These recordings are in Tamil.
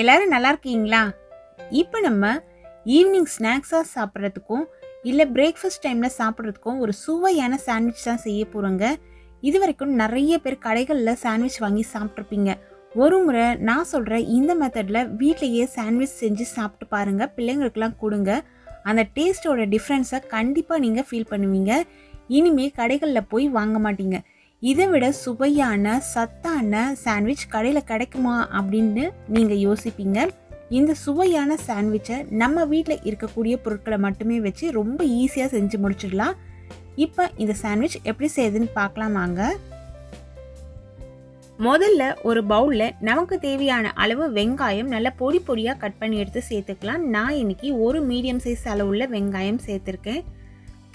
எல்லாரும் நல்லா இருக்கீங்களா? இப்போ நம்ம ஈவினிங் ஸ்நாக்ஸாக சாப்பிட்றதுக்கும் இல்லை பிரேக்ஃபாஸ்ட் டைமில் சாப்பிட்றதுக்கும் ஒரு சுவையான சாண்ட்விச் தான் செய்ய போகிறோங்க இது வரைக்கும் நிறைய பேர் கடைகளில் சாண்ட்விச் வாங்கி சாப்பிட்ருப்பீங்க ஒரு முறை நான் சொல்கிற இந்த மெத்தடில் வீட்லேயே சாண்ட்விச் செஞ்சு சாப்பிட்டு பாருங்கள் பிள்ளைங்களுக்கெல்லாம் கொடுங்க. அந்த டேஸ்ட்டோட டிஃப்ரென்ஸை கண்டிப்பாக நீங்கள் ஃபீல் பண்ணுவீங்க. இனிமேல் கடைகளில் போய் வாங்க மாட்டீங்க. இதை விட சுவையான சத்தான சாண்ட்விச் கடையில் கிடைக்குமா அப்படின்னு நீங்கள் யோசிப்பீங்க. இந்த சுவையான சாண்ட்விச்சை நம்ம வீட்டில் இருக்கக்கூடிய பொருட்களை மட்டுமே வச்சு ரொம்ப ஈஸியாக செஞ்சு முடிச்சிடலாம். இப்போ இந்த சாண்ட்விச் எப்படி செய்யுதுன்னு பார்க்கலாம் வாங்க. முதல்ல ஒரு பவுலில் நமக்கு தேவையான அளவு வெங்காயம் நல்லா பொடி பொடியாக கட் பண்ணி எடுத்து சேர்த்துக்கலாம். நான் இன்னைக்கு ஒரு மீடியம் சைஸ் அளவுள்ள வெங்காயம் சேர்த்துருக்கேன்.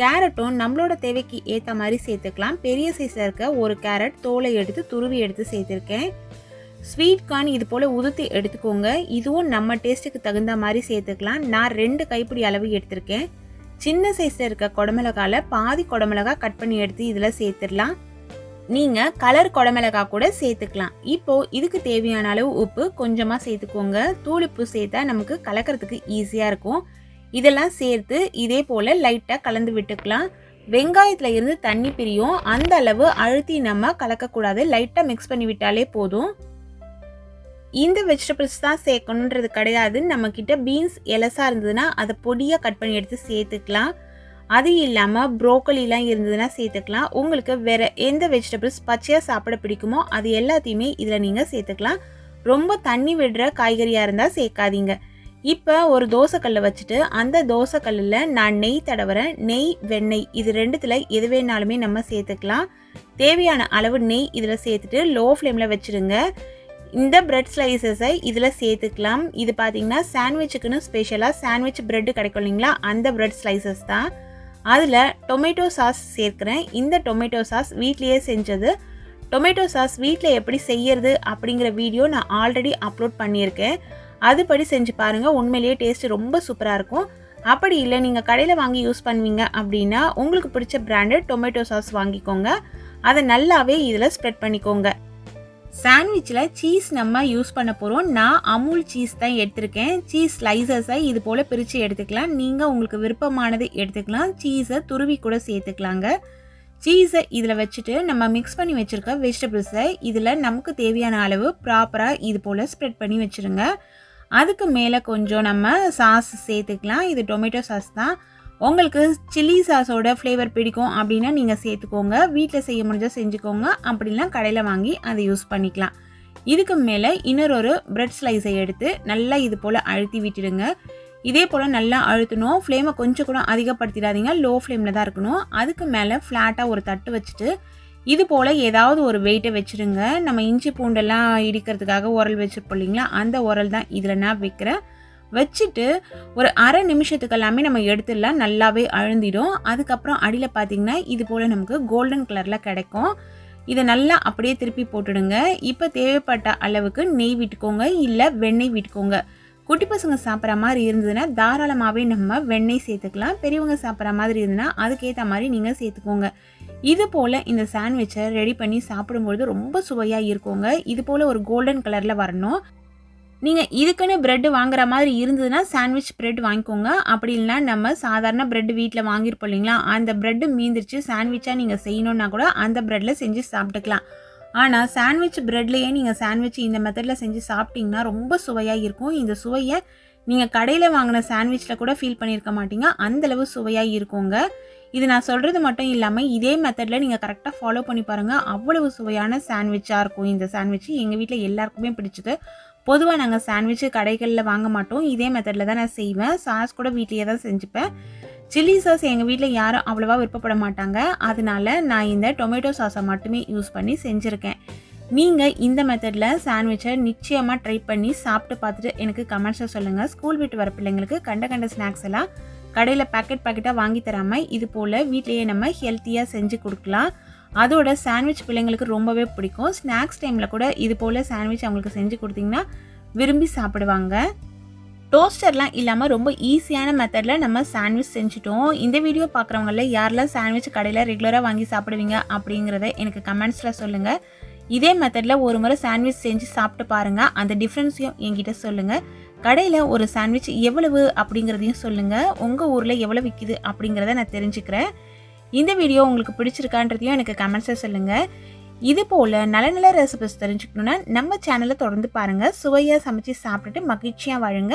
கேரட்டும் நம்மளோட தேவைக்கு ஏற்ற மாதிரி சேர்த்துக்கலாம். பெரிய சைஸில் இருக்க ஒரு கேரட் தோலை எடுத்து துருவி எடுத்து சேர்த்துருக்கேன். ஸ்வீட் கார்ன் இது போல் உதுத்தி எடுத்துக்கோங்க. இதுவும் நம்ம டேஸ்ட்டுக்கு தகுந்த மாதிரி சேர்த்துக்கலாம். நான் ரெண்டு கைப்பிடி அளவு எடுத்திருக்கேன். சின்ன சைஸில் இருக்க குடமிளகால பாதி குடமிளகா கட் பண்ணி எடுத்து இதில் சேர்த்துடலாம். நீங்கள் கலர் குடமிளகா கூட சேர்த்துக்கலாம். இப்போது இதுக்கு தேவையான அளவு உப்பு கொஞ்சமாக சேர்த்துக்கோங்க. தூளுப்பு சேர்த்தா நமக்கு கலக்கிறதுக்கு ஈஸியாக இருக்கும். இதெல்லாம் சேர்த்து இதே போல் லைட்டாக கலந்து விட்டுக்கலாம். வெங்காயத்தில் இருந்து தண்ணி பிரியும். அந்த அளவு அழுத்தி நம்ம கலக்கக்கூடாது. லைட்டாக மிக்ஸ் பண்ணி விட்டாலே போதும். இந்த வெஜிடபிள்ஸ் தான் சேர்க்கணுன்றது கிடையாது நம்மக்கிட்ட பீன்ஸ் எலசாக இருந்ததுன்னா அதை பொடியாக கட் பண்ணி எடுத்து சேர்த்துக்கலாம். அது இல்லாமல் ப்ரோக்கலிலாம் இருந்ததுன்னா சேர்த்துக்கலாம். உங்களுக்கு வேறு எந்த வெஜிடபிள்ஸ் பச்சையாக சாப்பிட பிடிக்குமோ அது எல்லாத்தையுமே இதில் நீங்கள் சேர்த்துக்கலாம். ரொம்ப தண்ணி விடுற காய்கறியாக இருந்தால் சேர்க்காதீங்க. இப்போ ஒரு தோசைக்கல்லை வச்சுட்டு அந்த தோசைக்கல்லில் நான் நெய் தடவுறேன். நெய் வெண்ணெய் இது ரெண்டுத்தில் எது வேணாலுமே நம்ம சேர்த்துக்கலாம். தேவையான அளவு நெய் இதில் சேர்த்துட்டு லோ ஃப்ளேமில் வச்சுருங்க. இந்த பிரெட் ஸ்லைசஸை இதில் சேர்த்துக்கலாம். இது பார்த்தீங்கன்னா சாண்ட்விச்சுக்குன்னு ஸ்பெஷலாக சாண்ட்விச் பிரெட்டு கிடைக்கும் இல்லைங்களா? அந்த பிரெட் ஸ்லைசஸ் தான். அதில் டொமேட்டோ சாஸ் சேர்க்குறேன். இந்த டொமேட்டோ சாஸ் வீட்லேயே செஞ்சது. டொமேட்டோ சாஸ் வீட்டில் எப்படி செய்யறது அப்படிங்கிற வீடியோ நான் ஆல்ரெடி அப்லோட் பண்ணியிருக்கேன். அதுபடி செஞ்சு பாருங்கள் உண்மையிலேயே டேஸ்ட் ரொம்ப சூப்பராக இருக்கும். அப்படி இல்லை நீங்கள் கடையில் வாங்கி யூஸ் பண்ணுவீங்க அப்படின்னா உங்களுக்கு பிடிச்ச பிராண்டட் டொமேட்டோ சாஸ் வாங்கிக்கோங்க. அதை நல்லாவே இதில் ஸ்ப்ரெட் பண்ணிக்கோங்க. சாண்ட்விச்சில் சீஸ் நம்ம யூஸ் பண்ண போகிறோம் நான் அமுல் சீஸ் தான் எடுத்திருக்கேன். சீஸ் ஸ்லைசஸை இது போல் பிரித்து எடுத்துக்கலாம். நீங்கள் உங்களுக்கு விருப்பமானது எடுத்துக்கலாம். சீஸை துருவி கூட சேர்த்துக்கலாங்க. சீஸை இதில் வச்சுட்டு நம்ம மிக்ஸ் பண்ணி வச்சுருக்க வெஜிடபிள்ஸை இதில் நமக்கு தேவையான அளவு ப்ராப்பராக இது போல் ஸ்ப்ரெட் பண்ணி வச்சுருங்க. அதுக்கு மேலே கொஞ்சம் நம்ம சாஸ் சேர்த்துக்கலாம். இது டொமேட்டோ சாஸ் தான். உங்களுக்கு சில்லி சாஸோட ஃப்ளேவர் பிடிக்கும் அப்படின்னா நீங்கள் சேர்த்துக்கோங்க. வீட்டில் செய்ய முடிஞ்சால் செஞ்சுக்கோங்க. அப்படிலாம் கடையில் வாங்கி அதை யூஸ் பண்ணிக்கலாம். இதுக்கு மேலே இன்னொரு பிரெட் ஸ்லைஸை எடுத்து நல்லா இது போல் அழுத்தி விட்டுடுங்க. இதே போல் நல்லா அழுத்தணும். ஃப்ளேமை கொஞ்சம் கூட அதிகப்படுத்திடாதீங்க. லோ ஃப்ளேமில் தான் இருக்கணும். அதுக்கு மேலே ஃப்ளாட்டாக ஒரு தட்டு வச்சுட்டு இது போல் ஏதாவது ஒரு வெயிட்டை வச்சுருங்க. நம்ம இஞ்சி பூண்டெல்லாம் இடிக்கிறதுக்காக உரல் வச்சுருப்போம் இல்லைங்களா? அந்த உரல் தான் இதில் நான் வைக்கிறேன். வச்சுட்டு ஒரு அரை நிமிஷத்துக்கு எல்லாமே நம்ம எடுத்துடலாம். நல்லாவே அழுந்திடும். அதுக்கப்புறம் அடியில் பார்த்தீங்கன்னா இது போல் நமக்கு கோல்டன் கலரில் கிடைக்கும். இதை நல்லா அப்படியே திருப்பி போட்டுடுங்க. இப்போ தேவைப்பட்ட அளவுக்கு நெய் விட்டுக்கோங்க. இல்லை வெண்ணெய் விட்டுக்கோங்க. குட்டி பசங்க சாப்பிட்ற மாதிரி இருந்ததுன்னா தாராளமாகவே நம்ம வெண்ணெய் சேர்த்துக்கலாம். பெரியவங்க சாப்பிட்ற மாதிரி இருந்ததுன்னா அதுக்கேற்ற மாதிரி நீங்கள் சேர்த்துக்கோங்க. இது போல் இந்த சாண்ட்விச்சை ரெடி பண்ணி சாப்பிடும்பொழுது ரொம்ப சுவையாக இருக்குங்க. இது போல் ஒரு கோல்டன் கலரில் வரணும். நீங்கள் இதுக்குன்னு ப்ரெட் வாங்குற மாதிரி இருந்ததுன்னா சாண்ட்விச் ப்ரெட் வாங்கிக்கோங்க. அப்படி இல்லைனா நம்ம சாதாரண ப்ரெட் வீட்டில் வாங்கியிருப்போம் இல்லைங்களா? அந்த ப்ரெட்டு மீந்திரிச்சு. சாண்ட்விச்சாக நீங்கள் செய்யணுன்னா கூட அந்த ப்ரெட்டில் செஞ்சு சாப்பிட்டுக்கலாம். ஆனால் சாண்ட்விச் ப்ரெட்லேயே நீங்கள் சாண்ட்விச் இந்த மெத்தடில் செஞ்சு சாப்பிட்டிங்கன்னா ரொம்ப சுவையாக இருக்கும். இந்த சுவையை நீங்கள் கடையில் வாங்கின சாண்ட்விச்சில் கூட ஃபீல் பண்ணியிருக்க மாட்டீங்க. அந்தளவு சுவையாக இருக்குங்க. இது நான் சொல்கிறது மட்டும் இல்லாமல் இதே மெத்தடில் நீங்கள் கரெக்டாக ஃபாலோ பண்ணி பாருங்கள் அவ்வளவு சுவையான சாண்ட்விச்சாக இருக்கும் இந்த சாண்ட்விச் எங்கள் வீட்டில் எல்லாருக்குமே பிடிச்சது. பொதுவாக நாங்கள் சாண்ட்விட்சு கடைகளில் வாங்க மாட்டோம். இதே மெத்தடில் தான் நான் செய்வேன். சாஸ் கூட வீட்லேயே தான் செஞ்சுப்பேன். சில்லி சாஸ் எங்கள் வீட்டில் யாரும் அவ்வளோவா விருப்பப்பட மாட்டாங்க. அதனால நான் இந்த டொமேட்டோ சாஸை மட்டுமே யூஸ் பண்ணி செஞ்சுருக்கேன். நீங்கள் இந்த மெத்தடில் சாண்ட்விச்சை நிச்சயமாக ட்ரை பண்ணி சாப்பிட்டு பார்த்துட்டு எனக்கு கமெண்ட்ஸில் சொல்லுங்கள் ஸ்கூல் விட்டு வர பிள்ளைங்களுக்கு கண்ட கண்ட ஸ்நாக்ஸ் எல்லாம் கடையில் பேக்கெட் பேக்கெட்டாக வாங்கி தராமல் இது போல் வீட்லேயே நம்ம ஹெல்த்தியாக செஞ்சு கொடுக்கலாம். அதோட சாண்ட்விச் பிள்ளைங்களுக்கு ரொம்பவே பிடிக்கும். ஸ்நாக்ஸ் டைமில் கூட இது போல் சாண்ட்விச் அவங்களுக்கு செஞ்சு கொடுத்தீங்கன்னா விரும்பி சாப்பிடுவாங்க. டோஸ்டர்லாம் இல்லாமல் ரொம்ப ஈஸியான மெத்தடில் நம்ம சாண்ட்விச் செஞ்சுட்டோம். இந்த வீடியோ பார்க்குறவங்கள யாரெல்லாம் சாண்ட்விச் கடையில் ரெகுலராக வாங்கி சாப்பிடுவீங்க அப்படிங்கிறத எனக்கு கமெண்ட்ஸில் சொல்லுங்கள் இதே மெத்தடில் ஒரு முறை சாண்ட்விச் செஞ்சு சாப்பிட்டு பாருங்கள் அந்த டிஃப்ரென்ஸையும் என்கிட்ட சொல்லுங்கள் கடையில் ஒரு சாண்ட்விச் எவ்வளவு அப்படிங்கிறதையும் சொல்லுங்கள் உங்கள் ஊரில் எவ்வளோ விற்கிது அப்படிங்கிறத நான் தெரிஞ்சுக்கிறேன். இந்த வீடியோ உங்களுக்கு பிடிச்சிருக்கான்றதையும் எனக்கு கமெண்ட்ஸில் சொல்லுங்கள் இது போல் நல்ல நல்ல ரெசிபிஸ் தெரிஞ்சுக்கணுன்னா நம்ம சேனலை தொடர்ந்து பாருங்கள் சுவையாக சமைச்சு சாப்பிட்டுட்டு மகிழ்ச்சியாக வாழுங்க.